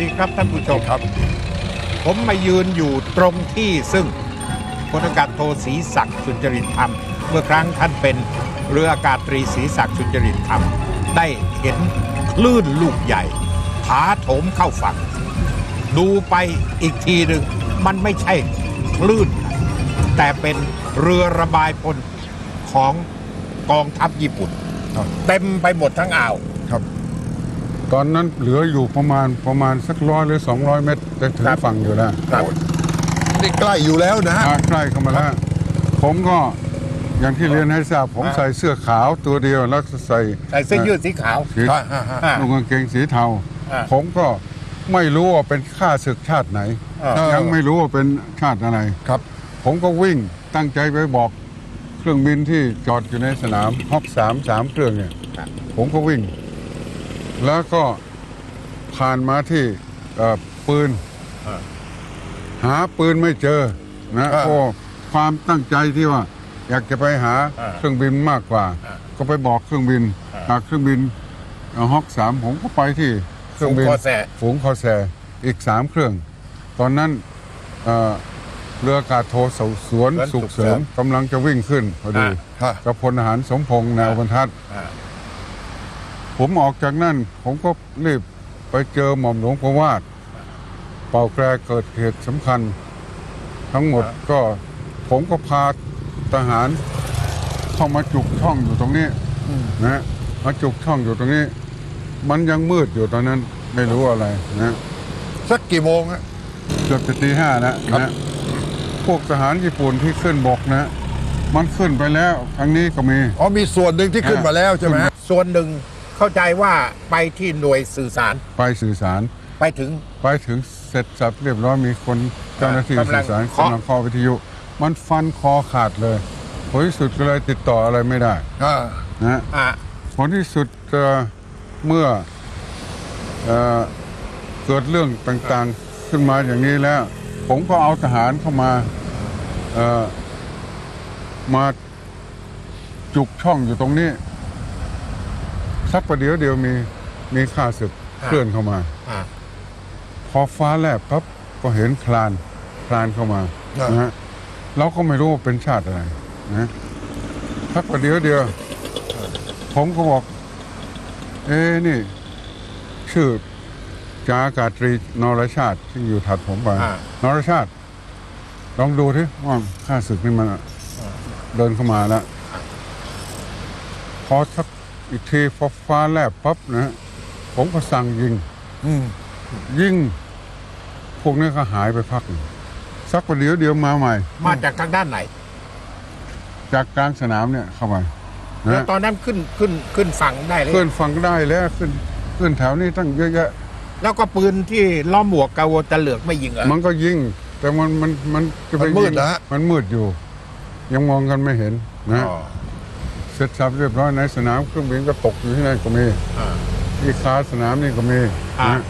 ดีครับท่านผู้ชมครับ ผมมายืนอยู่ตรงที่ซึ่งพลอากาศโทศรีศักดิ์สุจริตธรรม เมื่อครั้งท่านเป็นเรืออากาศตรีศรีศักดิ์สุจริตธรรม ได้เห็นคลื่นลูกใหญ่ถาโถมเข้าฝั่ง ดูไปอีกทีหนึ่งมันไม่ใช่คลื่น แต่เป็นเรือระบายพลของกองทัพญี่ปุ่นครับเต็มไปหมดทั้งอ่าวครับ ตอนนั้นเหลืออยู่ประมาณประมาณสักร้อยหรือ 200 เมตรจะถึงครับฝั่งอยู่แล้วครับนี่ใกล้อยู่แล้วนะฮะอ่าใกล้เข้ามาแล้วผมก็อย่างที่เรียนให้ทราบผมอ่าใส่เสื้อขาวตัวเดียวแล้วก็ใส่ใส่เสื้อยืดสีขาวสีอ่าอ่าอ่าอ่า นุ่งกางเกงสีเทา อ่า ผมก็ไม่รู้ว่าเป็นข้าศึกชาติไหน อ่าเออยังไม่รู้ว่าเป็นชาติอะไร ครับ ผมก็วิ่งตั้งใจไปบอกเครื่องบินที่จอดอยู่ในสนามฮอกสามสามเครื่องเนี่ยครับผมก็วิ่ง แล้วก็ผ่านมาที่เอ่อปืนอ่าหาปืนไม่เจอนะอ่าเพราะความตั้งใจที่ว่า อยากจะไปหาอ่าเครื่องบินมากกว่าอ่า ก็ไปบอกเครื่องบินอ่าหากเครื่องบินเอ่อฮอกสามผมก็ไปที่เครื่องบินฝูงคอแสฝูงคอแซอีกสามเครื่อง ตอนนั้นเอ่อเรืออากาศโทสสวนสวนสุสุขขเสริเสริมมกำลังจะวิ่งขึ้นพอดีอ่าฮะกับพลทหารสมพงษ์แนวบรรทัดอ่า ผมออกจากนั่น ผมก็รีบไปเจอหม่อมหลวงประวาสเป่าแกรเกิดเหตุสำคัญ ทั้งหมดก็ผมก็พาทหารเข้ามาจุกช่องอยู่ตรงนี้นะมาจุกช่องอยู่ตรงนี้ มันยังมืดอยู่ตอนนั้นไม่รู้อะไรนะสักกี่โมงฮะเกือบจะตีห้าแล้วครับนะพวกทหารญี่ปุ่นที่ขึ้นบกนะ มันขึ้นไปแล้วครั้งนี้ก็มีอ๋อมีส่วนหนึ่งที่ขึ้นมาแล้วใช่ไหมฮะส่วนหนึ่ง เข้าใจว่าไปที่หน่วยสื่อสารไปสื่อสาร ไปถึง ไปถึงเสร็จสับเรียบร้อยมีคนเจ้าหน้าที่กำลัสื่งอสารเคาะกำลังคอวิทยุ มันฟันคอขาดเลยผลที่สุดก็เลยติดต่ออะไรไม่ได้อ่านะอ่าผลที่สุดเอ่อเมื่อเอ่อเกิดเรื่องต่างๆขึ้นมาอย่างนี้แล้ว ผมก็เอาทหารเข้ามาเอ่อมาจุกช่องอยู่ตรงนี้ สักประเดี๋ยวเดียวมีมีข้าศึกเคลื่อนเข้ามา อ่า พอฟ้าแลบปั๊บก็เห็นคลานคลานเข้ามาอ่าน นะฮะเราก็ไม่รู้ว่าเป็นชาติอะไรนะสักประเดี๋ยวเดียว ผมก็บอก เอ้นี่ ชื่อจาอากาศตรีนรชาติที่อยู่ถัดผมไปอ่า นรชาติ ลองดูที่ว่าข้าศึกนี่มันเดินเข้ามาแล้วพอสัก อีกทีพอฟ้าแลบปั๊บนะฮะผมก็สั่งยิงอืมยิ่งพวกนี้ก็หายไปพักหนึ่งสักประเดี๋ยวเดียวมาใหม่ มาจากทางด้านไหน จากกลางสนามเนี่ยเข้ามาแล้วนะตอนนั้นขึ้นขึ้นขึ้นฝั่งได้เลยขึ้นฟังได้แล้วขึ้นขึ้นแถวนี้ตั้งเยอะแยะแล้วก็ปืนที่ล้อมหมวกกาวตะเหลือกไม่ยิงเหรอมันก็ยิง แต่มันมันมันจะไปมันมืดยิงนะฮะมันมืดอยู่ ยังมองกันไม่เห็นนะอ๋อ เสร็จสับเรียบร้อยในสนามเครื่องบินก็ตกอยู่ที่นั่นก็มีอ่า ที่คาสนามนี่ก็มีอ่านะ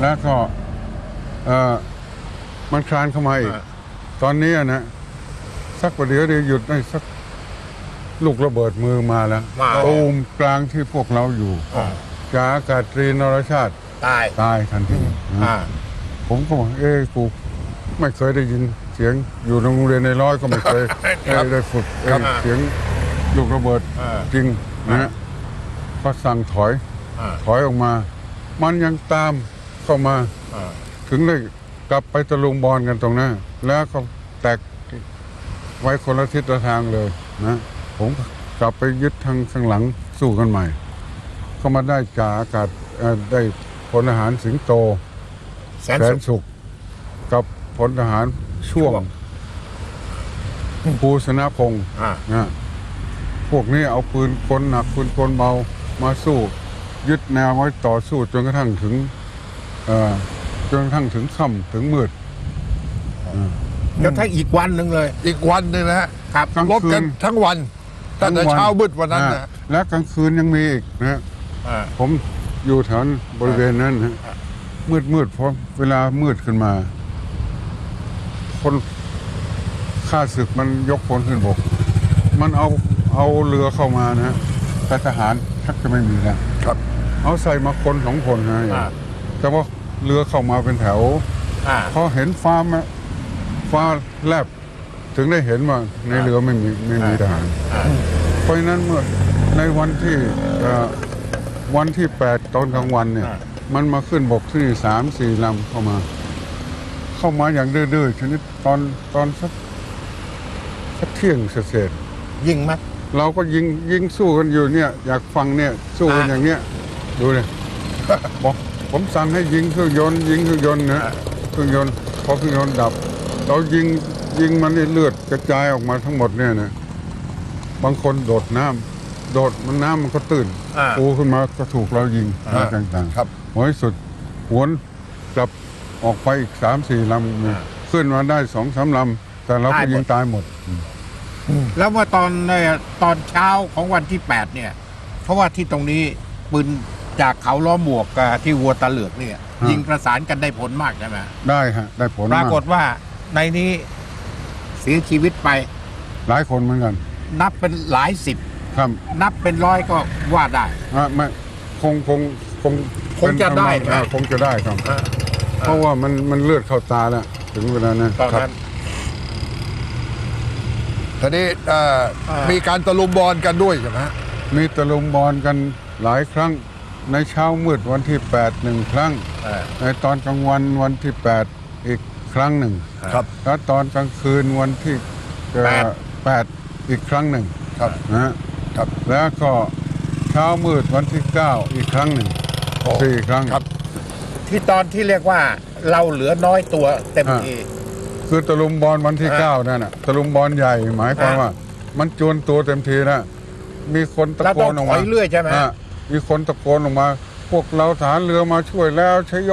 แล้วก็เออมันคลานเข้ามาอีกอ่าตอนนี้อะนะสักประเดี๋ยวเดียวหยุดได้สักลูกระเบิดมือมาแล้วมาตูมกลางที่พวกเราอยู่อ่าจากอากาศตรีนรชาติตายตายทันทีนะอ่าผมก็บอกเอ้กูไม่เคยได้ยินเสียงอยู่โรงเรียนในร้อยก็ไม่เคยได้ได้ฝึกเอ้ยครับเสียง ลูกระเบิดอ่าจริงนะก็สั่งถอยอ่าถอยออกมา มันยังตามเข้ามาอ่าถึงได้กลับไปตะลุมบอลกันตรงนั้นแล้วก็แตกไว้คนละทิศละทางเลยนะผมกลับไปยึดทางข้างหลังสู้กันใหม่ก็มาได้จ่าอากาศเอ่อได้พลทหารสิงโต แสนแสสุนข สุขกับพลทหารช่วงช่วง ภูสนพงศ์อ่านะ พวกนี้เอาปืนกลหนักปืนกลเบามาสู้ ยึดแนวไว้ต่อสู้จนกระทั่งถึงเอ่อจนกระทั่งถึงค่ำถึงมืดแล้วถ้าอีกวันหนึ่งเลย อีกวันหนึ่งนะฮะครับกลางลบคืกันนทั้งวันตั้งแต่ทั้เช้ามืดวันนั้นอ่านะและกลางคืนยังมีอีกนะอ่าผมอยู่แถวบริเวณนั้นนะมืดมืดๆเพราะเวลามืดขึ้นมา คนข้าศึกมันยกพลขึ้นบก มันเอา เอาเรือเข้ามานะแต่ทหารชักจะไม่มีแล้วครับ เอาใส่มาคนสองคนนะอ่า แต่ว่าเรือเข้ามาเป็นแถวอ่า พอเห็นฟ้ามาฟ้าแลบถึงได้เห็นว่าในเรือไม่มีไม่มีทหาร อ่า เพราะฉะนั้นเมื่อในวันที่เอ่อวันที่แปดตอนกลางวันเนี่ย อ่า มันมาขึ้นบกที่สามสี่ลำเข้ามา เข้ามาอย่างดื้อๆชนิดตอนตอนสักสักเที่ยงเศษยิงไหมๆ เราก็ยิงยิงสู้กันอยู่เนี่ย อยากฟังเนี่ยสู้กันอ่าอย่างเนี้ยดูเลยบอกผมสั่งให้ยิงเครื่องยนต์ยิงเครื่องยนต์นะเครื่องยนต์พอเครื่องยนต์ดับ เรายิงยิงมันนี่เลือดกระจายออกมาทั้งหมดเนี่ยนะบางคนโดดน้ำโดดมันน้ำมันก็ตื่นอ่าปูขึ้นมาก็ถูกเรายิงอ่าต่างๆครับหวยสุดหวนกลับออกไปอีกสามสี่ลำมีขึ้นมาได้สองสามลำแต่เราก็ยิงตายหมด แล้วเมื่อตอนในตอนเช้าของวันที่8เนี่ย เพราะว่าที่ตรงนี้ปืนจากเขาล้อหมวกกับที่วัวตะเหลือกเนี่ยอ่ายิยิงประสานกันได้ผลมากใช่ไหมได้ฮะได้ผลปรากฏมว่าในนี้เสียชีวิตไป หลายคนเหมือนกัน นับเป็นหลายสิบครับ นับเป็นร้อยก็ว่าได้อะไม่คงคงคงคงจะได้เป็นประมาณนะอ่าคงจะได้ครับเพราะว่ามันมันเลือดเข้าตาแล้วถึงเวลานั้นตอนครับนั้น ทีนี้เอ่ออ่ามีมีการตะลุมบอลกันด้วยใช่ไหมฮะมีตะลุมบอลกันหลายครั้งในเช้ามืดวันที่8หนึ่งครั้งเออในตอนกลางวันวันที่ 8 อีกครั้งหนึ่งครับแล้วตอนกลางคืนวันที่เอ่อแปดแปดอีกครั้งหนึ่งครับนะฮะครับแล้วก็เช้ามืดวันที่ 9 อีกครั้งหนึ่งโอ้สี่ครั้งครับ ที่ตอนที่เรียกว่าเราเหลือน้อยตัวเต็มอ่าที คือตะลุมบอลวันที่อ่า9นั่นน่ะตะลุมบอลใหญ่หมายความอ่าว่า มันจวนตัวเต็มทีนะมีคนตะเราโกต้องนออกถมาอยเรื่อยใช่ไหมอะมีคนตะโกนออกมา พวกเราฐานเรือมาช่วยแล้วชยโย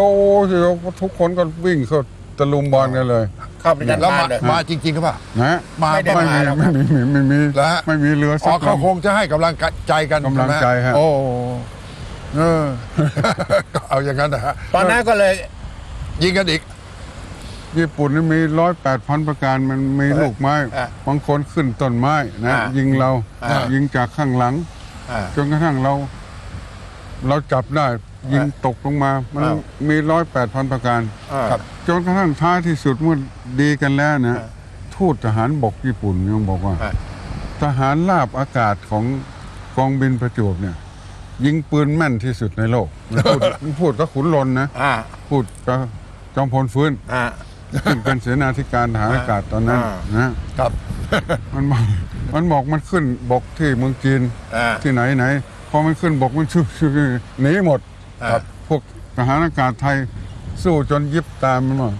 ชยโยทุกคนก็วิ่งเข้าตะลุมบอลกันเลยเข้าไปจัดแล้วการมาเลย มาจริงๆครับป่ะนะมาไม่ได้ไม่มีหรอก ไม่มีไม่มีเหรอฮะ ไม่มีเรืออ๋สัอกเขาลำคงจะให้กำลังใจกันกำลังใจฮะ โอ้เออ ก็เอาอย่างนั้นนะฮะตอนนั้นก็เลยยิงกันอีก ญี่ปุ่นนี่มีร้อยแปดพันประการมันมีลูกไม้อะบางคนขึ้นต้นไม้นะอะยิงเราอะ ยิงจากข้างหลัง อ่า จนกระทั่งเรา เราจับได้ ยิงอะตกลงมา มันอะ มีร้อยแปดพันประการครับ จนกระทั่งท้ายที่สุดเมื่อดีกันแล้วนะ อะ ทูตทหารบกญี่ปุ่นยังบอกว่า อะทหารราบอากาศของกองบินประจวบเนี่ย ยิงปืนแม่นที่สุดในโลก มันพูด มันพูดกับขุนรนนะ อ่า พูดกับจอมพลฟื้น อ่า ซึ่งเป็นเสนาธิการทหารอากาศตอนนั้นอ่านะครับ มันบอกมันบอกมันขึ้นบกที่เมืองจีนอ่า ที่ไหนไหนพอมันขึ้นบกมันชื่อชื่อหนีหมดครับพวกทหารอากาศไทยสู้จนยิบตามมันหมด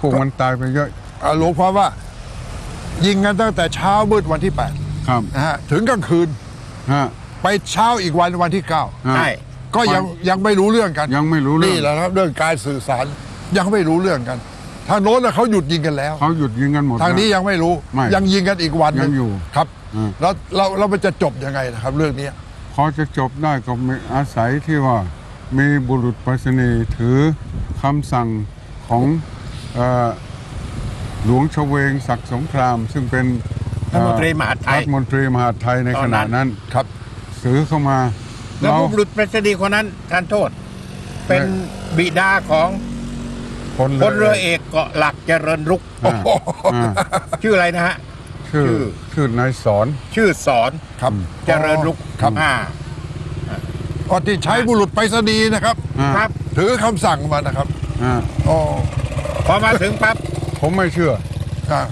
พวกมันตายไปเยอะอ่าหลวงพ่อว่า ยิงกันตั้งแต่เช้ามืดวันที่ครับ8นะฮะถึงกลางคืนฮะ ไปเช้าอีกวันวันที่ฮะใช่9ก็ยังยังไม่รู้เรื่องกันยังไม่รู้เรื่อง นี่แหละครับ เรื่องการสื่อสารยังไม่รู้เรื่องกัน ทางโน้นน่ะเขาหยุดยิงกันแล้ว เขาหยุดยิงกันหมดทางนี้แล้ว ยังไม่รู้ไม่ยังยิงกันอีกวันหนึ่ยังอยู่ครับอืม แล้วเราเรามันจะจบยังไงนะครับ เรื่องนี้พอจะจบได้ก็มีอาศัยที่ว่ามีบุรุษไปรษณีย์ถือคำสั่งของเอ่อหลวงชเวงศักดิ์สงคราม ซึ่งเป็นรัฐมนตรีมหาดไทย รัฐมนตรีมหาดไทยในตขอนนั้ณะนนั้นครับซื้อเข้ามาแล้วเราผู้บุรุษไปรษณีย์คนนั้นท่านโทษ เป็นบิดาของ พลพลเรือเอกเกาะหลักเจริญรุกอ่าอ่าชื่ออะไรนะฮะ ชื่อชื่อ ชื่อนายสอน ชื่อสอนครับเจริญรุกครับ อ่าก็ที่ใช้บุรุษไปรษณีย์นะครับ อ่า ครับ ถือคำสั่งมานะครับอ่าอ๋อพอมาถึงปั๊บ ผมไม่เชื่อ อะ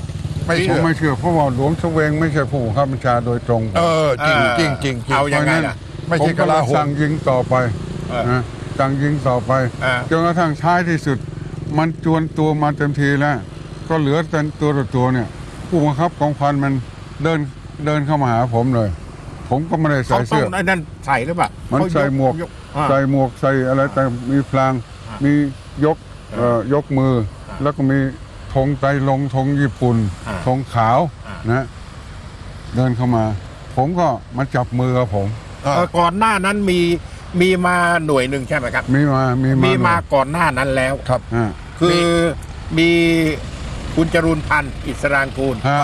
ไม่ผมเชื่อไม่เชื่อเพราะว่าหลวงชเวงไม่ใช่ผู้บังคับบัญชาโดยตรงเออจริงเออจริงจริงจริง เอายังไงล่ะ ไม่ใช่ผมก็กเลลายโหม สั่งยิงต่อไปเออนะสั่งยิงต่อไปอ่าจนกระทั่งท้ายที่สุด มันจวนตัวมาเต็มทีแล้ว ก็เหลือแต่ตัวต่อตัวเนี่ย ผู้บังคับกองพันมันเดินเดินเข้ามาหาผมเลย ผมก็ไม่ได้เขาใส่ต้อเสื้งอไอ้นั่นใส่หรือเปล่ามันเขายใส่หมวกยอ่าใส่หมวกใส่อะไรแต่มีพลางอ่ามียกเอ่อยกมือออ่าแล้วก็มีธงไตรลงค์ธงญี่ปุ่นอ่าธงขาวอ่านะเดินเข้ามา ผมก็มาจับมือกับผมอะเออก่อนหน้านั้นมี มีมาหน่วยหนึ่งใช่ไหมครับ มีมามีมามีมาเลยก่อนหน้านั้นแล้ว ครับอ่าคือมีคุณจรูนพันธ์อิสรางกูลฮะ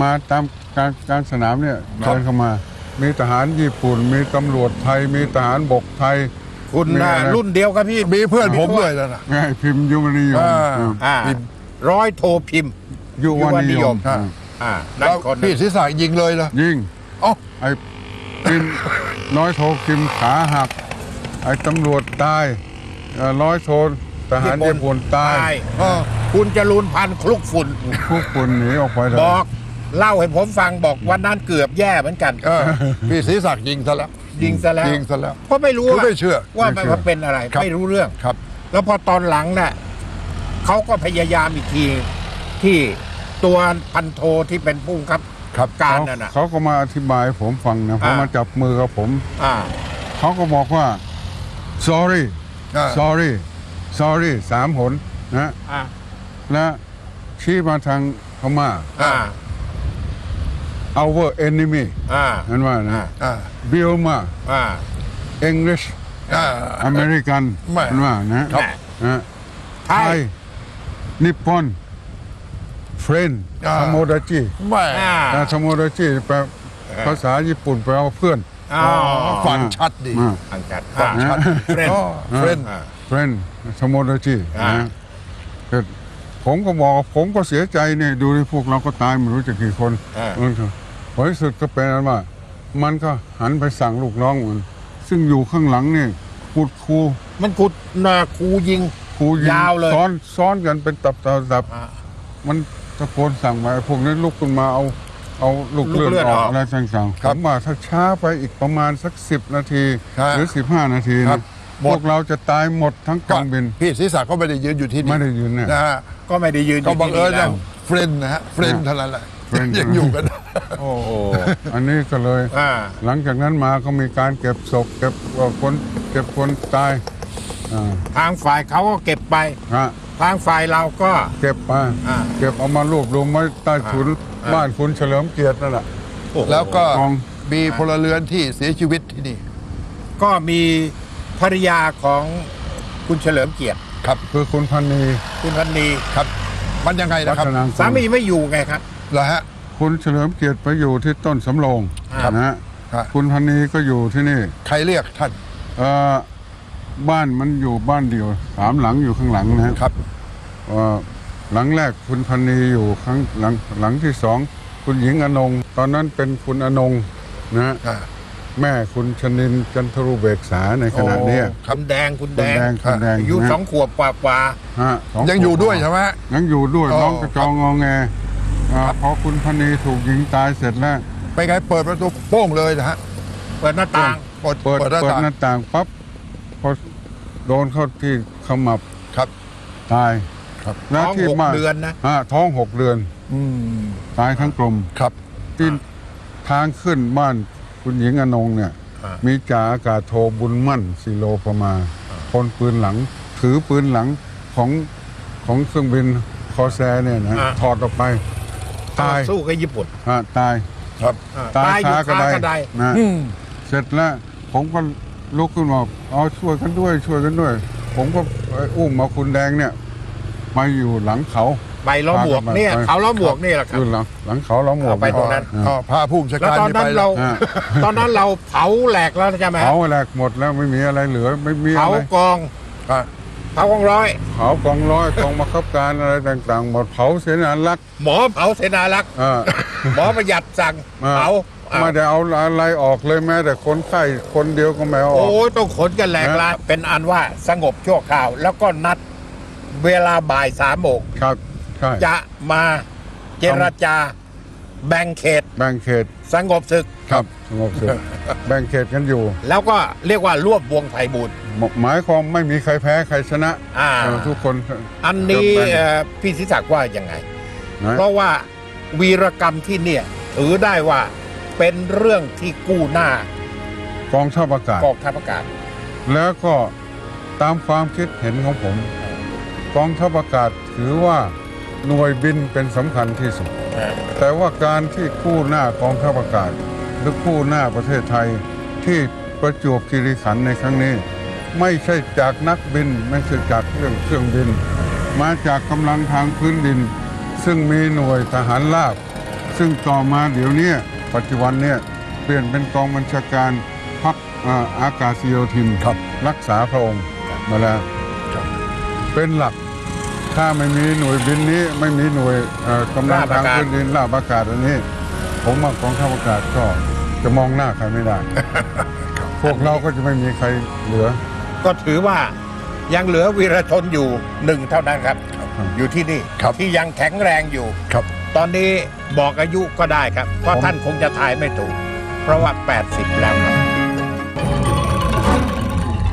มาตามการการสนามเนี่ยครับ เดินเข้ามา มีทหารญี่ปุ่น มีตำรวจไทย มีทหารบกไทย คุณนี่น่ะอะไร รุ่นเดียวกับพี่มีเพื่อนผมด้วยนะนะไงพิมพ์ยุวนิยมอ่า อ่าอ่าพิมพ์ ร้อยโทพิมพ์ ยุวนิยมอ่าอ่านั่แล้นวคนหนึ่พี่งศีรษะยิงเลยนะยิ่งอ๋อไอ้ พิมพ์ร้อยโทพิมพ์ขาหัก ไอ้ตำรวจตายเอ่อร้อยโททหารญี่ปุ่นตายตายเออคุณจรูนพันธ์คลุกฝุ่น พวกคนหนีออกไปเลยบอกเล่าให้ผมฟังบอกวันนั้นเกือบแย่เหมือนกัน เออพี่ศีรษะยิงซะแล้วยิงซะแล้วยิงซะแล้ว เพราะไม่รู้คือไม่เชื่อว่าไม่มันเชื่อเป็นอะไร ครับ ไม่รู้เรื่อง ครับ แล้วพอตอนหลังน่ะเขาก็พยายามอีกทีที่ตัวพันโทที่เป็นผู้บังคับ ครับการเขานั่นน่ะ เขาก็มาอธิบายให้ผมฟังนะพออ่ามาจับมือกับผม อ่า เขาก็บอกว่า sorry อ่า sorry sorry สามหนนะอ่าและชี้มาทางพม่า อ่า our enemy อ่า นั่นว่านะ อ่า Burma อ่า English อ่า American ไม่ นั่นว่านะครับ นะไทไทยยนิปปอน friend อ่าสมโดจิไม่ อ่าสมโดจิแปลภาษาญี่ปุ่นแปลว่าเพื่อน อ๋อฟังชัดดีอ่าทางจัดฟังชัดเฟรนอ๋อ เฟรน อ่า friend สมโดจิอ่านะแต่ผมก็บอกผมก็เสียใจเนี่ยดูที่พวกเราก็ตายไม่รู้จะกี่คนอ่า มันก็ผลที่สุดก็เป็นอันว่า มันก็หันไปสั่งลูกน้องมันซึ่งอยู่ข้างหลังนี่พูดครู มันกุดนาครูยิง ครูยิงยาวเลย ซ้อนซ้อนกันเป็นตับตับตับ อ่า มัน ตะโกนสั่งมาไอ้พวกนี้ลุกขึ้นมาเอาเอาลูกลูกเลือดเลือดออกออกอะไรต่างๆครัผบมว่าถ้าช้าไปอีกประมาณสักสิบนาที ฮะหรือสิบห้านาทีครันะบหมพดวกเราจะตายหมดทั้งกองบิน พี่ศีรษะก็ไม่ได้ยืนอยู่ที่นี่ไม่ได้ยืนเนี่ย นะฮะก็ไม่ได้ยืนอก็ยู่บังที่เอินี่ญแล้นะวเฟรนนะฮะเฟรนเท่านั้นแหละ friend ยังอยู่กัน โอ้โห อันนี้ก็เลย อ่า หลังจากนั้นมาก็มีการเก็บศพเก็บเอ่อคนเก็บคนตายอ่าทางฝ่ายเขาก็เก็บไป ฮะ ทางฝ่ายเราก็ เก็บมาอ่าเก็บเอามารวบรวมไว้ใต้ถุนอ่า บ้านคุณเฉลิมเกียรตินั่นแหละ โอ้โหแล้วก็กอง มีพลเรือนที่เสียชีวิตที่นี่ก็มีภรรยาของคุณเฉลิมเกียรติครับ คือคุณพันนีคุณพันนีครับ มันยังไงวันะครับฒนางกูลสามีไม่อยู่ไงครับ เหรอฮะ คุณเฉลิมเกียรติไปอยู่ที่ต้นสำโรงครับนะฮะครับ คุณพันนีก็อยู่ที่นี่ ใครเรียกท่าน เอ่อ บ้านมันอยู่บ้านเดียวสามหลังอยู่ข้างหลังนะฮะครับเอ่อหลังแรกคุณพันนีอยู่ข้างหลังหลังที่สองคุณหญิงอนง ตอนนั้นเป็นคุณอนงนะฮะอ่าแม่คุณชนินจันทรุเบกษาในขณะเนี้ย โอ้ครับคุณแดงคุณคุณแดงแดงคุณแดงอายุนะ สองขวบกว่ากว่าฮะสยังอยู่ด้วยใช่ไหม ยังอยู่ด้วยอ๋อ น้องกระจองงอแงอ่าพอคุณพันนีถูกยิงตายเสร็จแล้ว ไปไงเปิดประตูโป้งเลยนะฮะเปิดหน้าต่าง เปิดเปิดเปิดหน้าเปิดต่างหน้าต่างปั๊บ พอโดนเข้าที่ขมับครับ ตายครับแล้วท้องที่หกบ้านเดือนนะอ่าท้องหกเดือน อืมตายทั้งกลมครับที่ทางขึ้นบ้านคุณหญิงอนงเนี่ย อ่ามีจ่าอากาศโทบุญมั่นสิโลประมาคนปืนหลัง ถือปืนหลังของของเครื่องบินคอแซร์เนี่ยนะถอดออกไป ตายสู้กับญี่ปุ่นฮะตาย ครับอ่าตายตายอยู่คากระคาไดกระไดนะ อืม เสร็จแล้วผมก็ ลุกขึ้นมาเอาช่วยกันด้วยช่วยกันด้วย ผมก็เอ่ออุ้มมาคุณแดงเนี่ย มาอยู่หลังเขาใบล้อหมวกเนี่ยไปเขาล้อหมวกนี่แหละครัอบยู่หลังหลังเขาเราหมวกเอาไปตรงนั้นอ่าอ๋อพาผู้บัญชาแล้วการตอนนี่นั้ไปนแล้เราวอ่าตอนนั้นเราเผาแหลกแล้วใช่ไหมฮะเผาแหลกหมดแล้วไม่มีอะไรเหลือไม่มีเผาอะไรกองอะเผากองร้อยเผากองร้อยกองบังคับการอะไรต่าง ๆ หมดเผาเสนารักษ์หมอเผาเสนารักษ์อ่าหมอประหยัดสั่งอ่าเผาเอา ไม่ได้เอาอะไรออกเลยแม้แต่คนไข้คนเดียวก็ไม่เอาออกโอ้ยต้องขนกันแหลกลานเป็นอันว่าสงบชั่วคราว แล้วก็นัดเวลาบ่ายสามโมงครับใช่จะมาเจรจาแบ่งเขต แบ่งเขตสงบศึกครับสงบสุขแบ่งเขตกันอยู่ แล้วก็เรียกว่ารวบวงไทยบุญหมายความไม่มีใครแพ้ใครชนะอ่าเออทุกคน อันนี้แบ่งเอ่อพี่ศิศักดิ์ว่ายังไงนะเพราะว่าวีรกรรมที่เนี่ยถือได้ว่า เป็นเรื่องที่กู้หน้ากองทัพอากาศ กองทัพอากาศ แล้วก็ตามความคิดเห็นของผม กองทัพอากาศถือว่าหน่วยบินเป็นสำคัญที่สุด แต่ว่าการที่กู้หน้ากองทัพอากาศ หรือกู้หน้าประเทศไทยที่ประจวบคีรีขันธ์ในครั้งนี้ ไม่ใช่จากนักบินไม่ใช่จากเรื่องเครื่องบิน มาจากกำลังทางพื้นดิน ซึ่งมีหน่วยทหารราบ ซึ่งต่อมาเดี๋ยวเนี้ ปัจจุบันเนี่ยเปลี่ยนเป็นกองบัญชาการพักอ่าอากาศโยธินครับรักษาพระองค์มาแล้วครับเป็นหลัก ถ้าไม่มีหน่วยบินนี้ไม่มีหน่วยเอ่อกำลังทางพื้นดินลาบอากาศอันนี้ ผมว่ากองทัพอากาศก็จะมองหน้าใครไม่ได้ พวกเราก็จะไม่มีใครเหลือ ก็ถือว่ายังเหลือวีรชนอยู่หนึ่งเท่านั้นครับ อยู่ที่นี่ครับที่ยังแข็งแรงอยู่ครับ ตอนนี้บอกอายุก็ได้ครับ เพราะท่านคงจะทายไม่ถูก เพราะว่า 80 แล้วครับ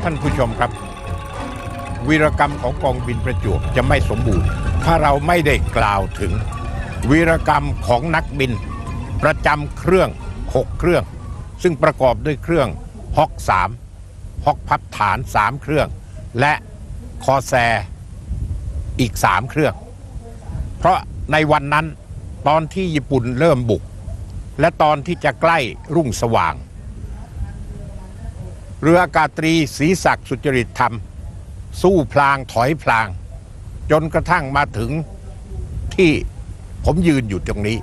ท่านผู้ชมครับ วีรกรรมของกองบินประจวบจะไม่สมบูรณ์ ถ้าเราไม่ได้กล่าวถึง วีรกรรมของนักบิน ประจำเครื่อง 6 เครื่อง ซึ่งประกอบด้วยเครื่องฮอก3ฮอกพับฐาน 3 เครื่อง และคอแซอีก 3 เครื่อง เพราะในวันนั้น ตอนที่ญี่ปุ่นเริ่มบุก และตอนที่จะใกล้รุ่งสว่าง เรืออากาศตรีศรีศักดิ์สุจริตธรรม สู้พลางถอยพลาง จนกระทั่งมาถึงที่ผมยืนอยู่ตรงนี้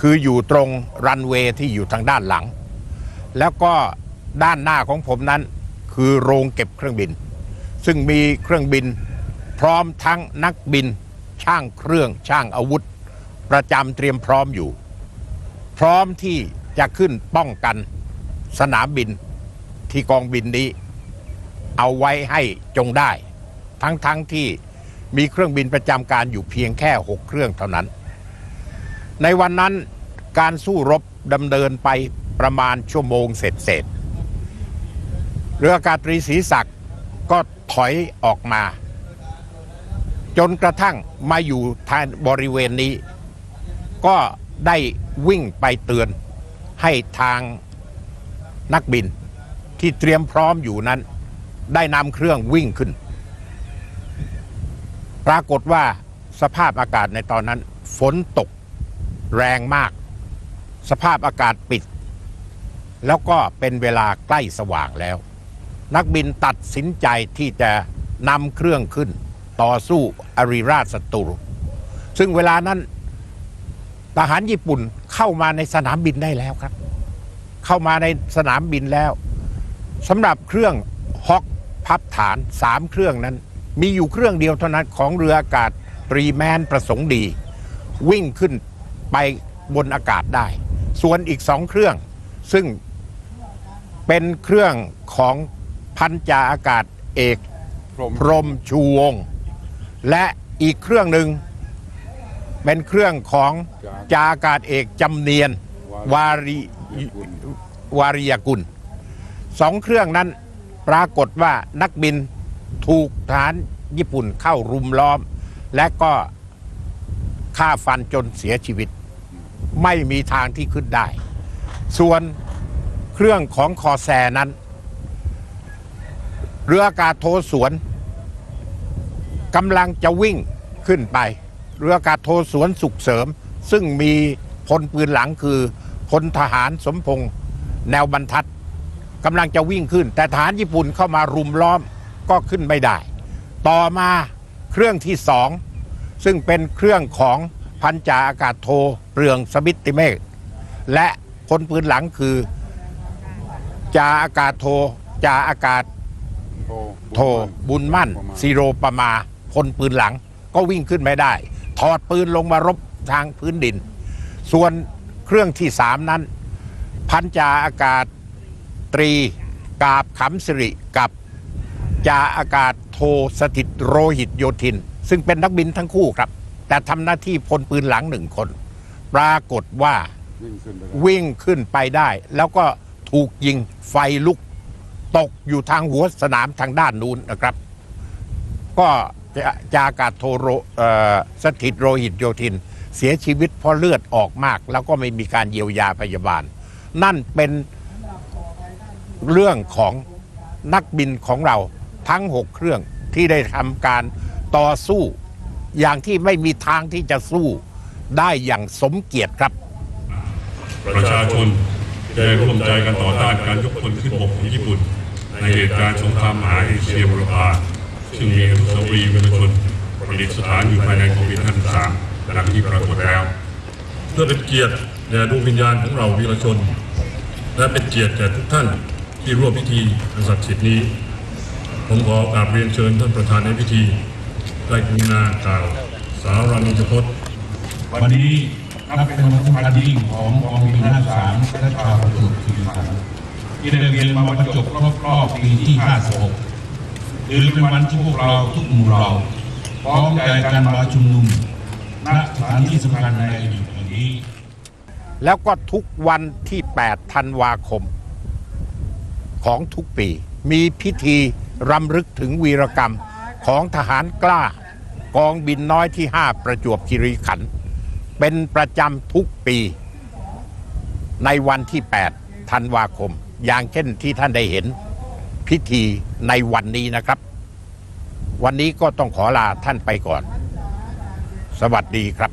คืออยู่ตรงรันเวย์ที่อยู่ทางด้านหลัง แล้วก็ด้านหน้าของผมนั้นคือโรงเก็บเครื่องบิน ซึ่งมีเครื่องบิน พร้อมทั้งนักบิน ช่างเครื่องช่างอาวุธ ประจำเตรียมพร้อมอยู่ พร้อมที่จะขึ้นป้องกันสนามบินที่กองบินนี้ เอาไว้ให้จงได้ ทั้งๆทที่มีเครื่องบินประจำการอยู่เพียงแค่ 6 เครื่องเท่านั้น ในวันนั้นการสู้รบดำเนินไปประมาณชั่วโมงเสร็จเรืออากาศตรีศรีศักดิ์ก็ถอยออกมา จนกระทั่งมาอยู่ทางบริเวณนี้ ก็ได้วิ่งไปเตือนให้ทางนักบินที่เตรียมพร้อมอยู่นั้น ได้นำเครื่องวิ่งขึ้น ปรากฏว่าสภาพอากาศในตอนนั้น ฝนตกแรงมาก สภาพอากาศปิด แล้วก็เป็นเวลาใกล้สว่างแล้ว นักบินตัดสินใจที่จะนำเครื่องขึ้น ต่อสู้อริราชศัตรู ซึ่งเวลานั้น ทหารญี่ปุ่นเข้ามาในสนามบินได้แล้วครับ เข้ามาในสนามบินแล้วสำหรับเครื่องฮอกพับฐานสามเครื่องนั้น มีอยู่เครื่องเดียวเท่านั้นของเรืออากาศตรีแมนประสงค์ดี วิ่งขึ้นไปบนอากาศได้ ส่วนอีกสองเครื่องซึ่งเป็นเครื่องของพันจาอากาศเอกพรหมชูวง และอีกเครื่องหนึ่ง เป็นเครื่องของจาอากาศเอกจำเนียนวารีวาริยกุลสองเครื่องนั้นปรากฏว่านักบินถูกฐานญี่ปุ่นเข้ารุมล้อม และก็ฆ่าฟันจนเสียชีวิต ไม่มีทางที่ขึ้นได้ ส่วนเครื่องของคอแซนั้น เรืออากาศโทสวนกำลังจะวิ่งขึ้นไป เรืออากาศโทสวนสุขเสริม ซึ่งมีพลปืนหลังคือพลทหารสมพงษ์แนวบรรทัดกำลังจะวิ่งขึ้น แต่ทหารญี่ปุ่นเข้ามารุมล้อมก็ขึ้นไม่ได้ ต่อมาเครื่องที่สองซึ่งเป็นเครื่องของพันจ่าอากาศโทเรืองสมิตติเมฆและพลปืนหลังคือจ่าอากาศโทจ่าอากาศโทบุญมั่นซีโรปมาพลปืนหลังก็วิ่งขึ้นไม่ได้ ถอดปืนลงมารบทางพื้นดิน ส่วนเครื่องที่สามนั้น พันจาอากาศตรีกาบขำสิริกับจาอากาศโทสถิตโรหิตโยธิน ซึ่งเป็นนักบินทั้งคู่ครับ แต่ทำหน้าที่พลปืนหลังหนึ่งคน ปรากฏว่าวิ่งขึ้นไปได้วิ่งขึ้นไปได้แล้วก็ถูกยิงไฟลุก ตกอยู่ทางหัวสนามทางด้านนู้นนะครับ ก็ จจากาศโทโรสถิตโรหิตโยธิน เสียชีวิตเพราะเลือดออกมาก แล้วก็ไม่มีการเยียวยาพยาบาล นั่นเป็นเรื่องของนักบินของเราทั้งหกเครื่องที่ได้ทำการต่อสู้ อย่างที่ไม่มีทางที่จะสู้ได้อย่างสมเกียรติครับ ประชาชนได้ร่วมใจกันต่อต้านการยกพลขึ้นบกของญี่ปุ่น ในเหตุการณ์สงครามมหาเอเชียบุรพา ซึ่งมีอนุสาวรีย์วีรชนประดิษฐานอยู่ภายในกองบินท่านสามดังที่ปรากฏแล้ว เพื่อเป็นเกียรติแด่ดวงวิญญาณของเราวีรชน และเป็นเกียรติแก่ทุกท่านที่ร่วมพิธีอันศักดิ์สิทธิ์นี้ ผมขอกราบเรียนเชิญท่านประธานในพิธีได้กรุณากล่าวสารานิจพจน์วันนี้นับเป็นวันสำคัญยิ่งของกองบินห้าสามและชาวประจวบคีรีขันธ์ที่ได้เวียนมาบรรจบครบรอบปีที่ 56 ถือเป็นวันที่พวกเราทุกหมู่เราพร้อมใจกันมาชุมนุมณสถานที่สำคัญในอดีตแห่งนี้ แล้วก็ทุกวันที่ 8 ธันวาคม ของทุกปี มีพิธีรำลึกถึงวีรกรรมของทหารกล้ากองบินน้อยที่ 5 ประจวบคีรีขันธ์เป็นประจำทุกปี ในวันที่ 8 ธันวาคม อย่างเช่นที่ท่านได้เห็น พิธีในวันนี้นะครับ วันนี้ก็ต้องขอลาท่านไปก่อน สวัสดีครับ